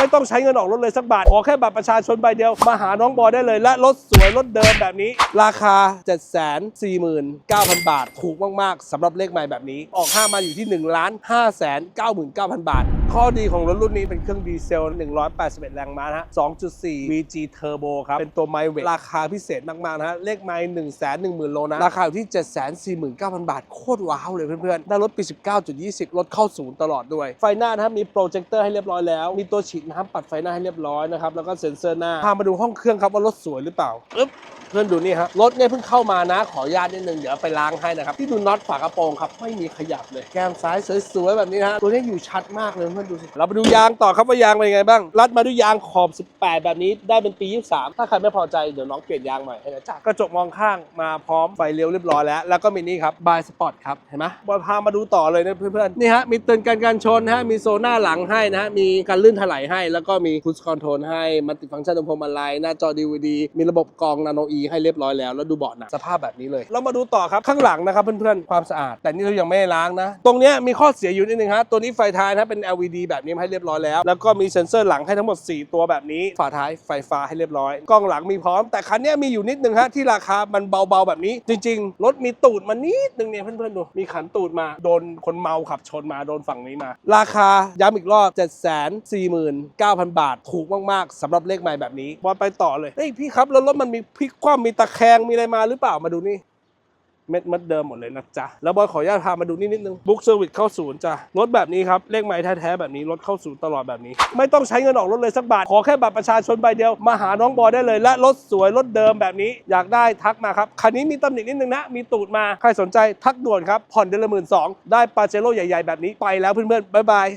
ไม่ต้องใช้เงินออกรถเลยสักบาท ขอแค่บัตรประชาชนใบเดียว มาหาน้องบอยได้เลย และรถสวยรถเดิมแบบนี้ ราคา 749,000 บาท ถูกมาก ๆสำหรับเลขใหม่แบบนี้ ออกห้ามาอยู่ที่1ล้าน599,000 บาท ข้อดีของรถรุ่นนี้เป็นเครื่องดีเซล 181 แรงม้านะฮะ 2.4 VG Turbo ครับ เป็นตัวไมเวทราคาพิเศษมาก ๆ นะฮะ เลขไมล์1 1 0 0 0 0 โลนะ ราคาอยู่ที่ 749,000 บาท โคตรว้าวเลยเพื่อน ๆ ได้รถปี 19.20 รถเข้าศูนย์ตลอดด้วย ไฟหน้านะครับมีโปรเจคเตอร์ให้เรียบร้อยแล้ว มีตัวฉีดน้ำปัดไฟหน้าให้เรียบร้อยนะครับ แล้วก็เซ็นเซอร์หน้า พามาดูห้องเครื่องครับว่ารถสวยหรือเปล่าอึ๊บ เพื่อนดูนี่ฮะรถเนี่ยเพิ่งเข้ามานะขออนุญาตนิดนึงเดี๋ยวไปล้างให้นะครับที่ดูน็อตฝากระโปรงครับไม่มีขยับเลยแก้มซ้ายสวยๆแบบนี้นะฮะตัวนี้อยู่ชัดมากเลยเพื่อนดูสิเราไปดูยางต่อครับว่ายางเป็นยังไงบ้างรัดมาด้วยยางขอบ 18 แบบนี้ได้เป็นปี 23 ถ้าใครไม่พอใจเดี๋ยวน้องเปลี่ยนยางใหม่ให้นะจ๊ะกระจกมองข้างมาพร้อมไฟเลี้ยวเรียบร้อยแล้ว แล้วก็มีนี่ครับบายสปอร์ตครับเห็นไหมบอพามาดูต่อเลยนะเพื่อนๆนี่ฮะมีเตือนการการชนฮะมีโซน่าหลังให้นะฮะมีการลื่นถลายให้ แล้วก็มีคูสคอนโทรลให้มัลติฟังก์ชันตรงพวงมาลัยหน้าจอ DVD มีระบบกรองนาโนอีให้เรียบร้อยแล้ว แล้วดูเบาะหนังสภาพแบบนี้เลย เรามาดูต่อครับข้างหลังนะครับเพื่อนๆความสะอาด แต่นี่เรายังไม่ได้ล้างนะ ตรงเนี้ยมีข้อเสียอยู่นิดนึงฮะตัวนี้ไฟท้ายนะเป็น LED แบบนี้มาให้เรียบร้อยแล้ว แล้วก็มีเซ็นเซอร์หลังให้ทั้งหมด 4 ตัวแบบนี้ฝาท้ายไฟฟ้าให้เรียบร้อยกล้องหลังมีพร้อม แต่คันเนี้ยมีอยู่นิดนึงฮะที่ราคามันเบาๆแบบนี้ จริง ๆ รถมีตูดมานิดนึงเนี่ยเพื่อนๆดูมีขันตูดมาโดนคนเมาขับชนมาโดนฝั่งนี้มา ราคาย้ำอีกรอบ 749,000 บาท ถูกมากๆสำหรับเลขใหม่แบบนี้บอลไปต่อเลยเฮ้ยพี่ครับแล้วรถมันมีพลิกคว่ำมีตะแคงมีอะไรมาหรือเปล่ามาดูนี่เม็ดมัดเดิมหมดเลยนะจ๊ะ แล้วบอยขออนุญาตพามาดูนี่นิดนึงบุ๊กเซอร์วิสเข้าศูนย์จ้ะรถแบบนี้ครับ เลขไม้แท้ๆแบบนี้ รถเข้าศูนย์ตลอดแบบนี้ ไม่ต้องใช้เงินออกรถเลยสักบาท ขอแค่บัตรประชาชนใบเดียว มาหาน้องบอยได้เลย และรถสวยรถเดิมแบบนี้ อยากได้ทักมาครับ คันนี้มีตำหนินิดนึงนะ มีตูดมา ใครสนใจทักด่วนครับ ผ่อนเดือนละหมื่นสองได้ปาเจโร่ใหญ่ ๆ แบบนี้ไปแล้วเพื่อนๆบ๊ายบาย